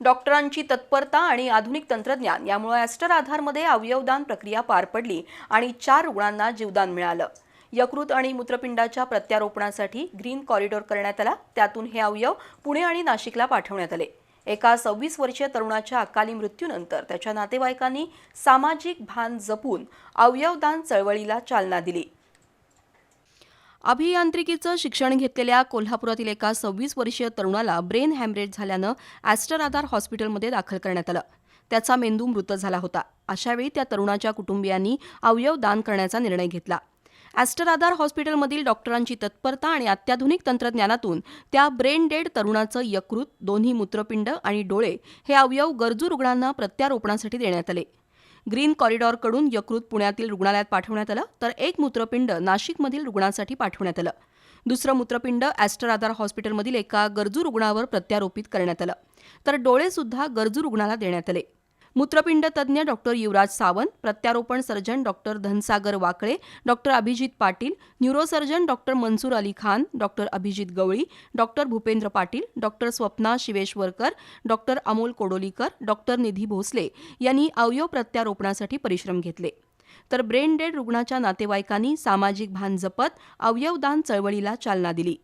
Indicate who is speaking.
Speaker 1: डॉक्टरांची तत्परता आणि आधुनिक तंत्रज्ञान यामुळे ॲस्टर आधारमध्ये अवयवदान प्रक्रिया पार पडली आणि चार रुग्णांना जीवदान मिळालं. यकृत आणि मूत्रपिंडाच्या प्रत्यारोपणासाठी ग्रीन कॉरिडॉर करण्यात आला. त्यातून हे अवयव पुणे आणि नाशिकला पाठवण्यात आले. एका सव्वीस वर्षीय तरुणाच्या अकाली मृत्यूनंतर त्याच्या नातेवाईकांनी सामाजिक भान जपून अवयवदान चळवळीला चालना दिली. अभियांत्रिकीचं शिक्षण घेतलेल्या कोल्हापुरातील एका सव्वीस वर्षीय तरुणाला ब्रेन हॅमरेज झाल्यानं ॲस्टर आधार हॉस्पिटलमध्ये दाखल करण्यात आलं. त्याचा मेंदू मृत झाला होता. अशावेळी त्या तरुणाच्या कुटुंबियांनी अवयव दान करण्याचा निर्णय घेतला. ॲस्टर आधार हॉस्पिटलमधील डॉक्टरांची तत्परता आणि अत्याधुनिक तंत्रज्ञानातून त्या ब्रेन डेड तरुणाचं यकृत दोन्ही मूत्रपिंड आणि डोळे हे अवयव गरजू रुग्णांना प्रत्यारोपणासाठी देण्यात आले. ग्रीन कॉरिडॉरकडून यकृत पुण्यातील रुग्णालयात पाठवण्यात आलं तर एक मूत्रपिंड नाशिकमधील रुग्णांसाठी पाठवण्यात आलं. दुसरं मूत्रपिंड ॲस्टर आधार हॉस्पिटलमधील एका गरजू रुग्णावर प्रत्यारोपित करण्यात आलं. तर डोळेसुद्धा गरजू रुग्णाला देण्यात आले. मूत्रपिंड तज्ज्ञ डॉक्टर युवराज सावंत प्रत्यारोपण surgeon doctor Dhansagar Wakle doctor Abhijit Patil neurosurgeon doctor Mansoor Ali Khan doctor Abhijit Gawali doctor Bhupendra Patil doctor Swapna Shiveshwarkar doctor Amol Kodolikar doctor Nidhi Bhosale यांनी अवयव प्रत्यारोपणासाठी परिश्रम घेतले. तर ब्रेन डेड रुग्णाच्या नातेवाईकांनी सामाजिक भान जपत अवयवदान चळवळीला चालना दिली.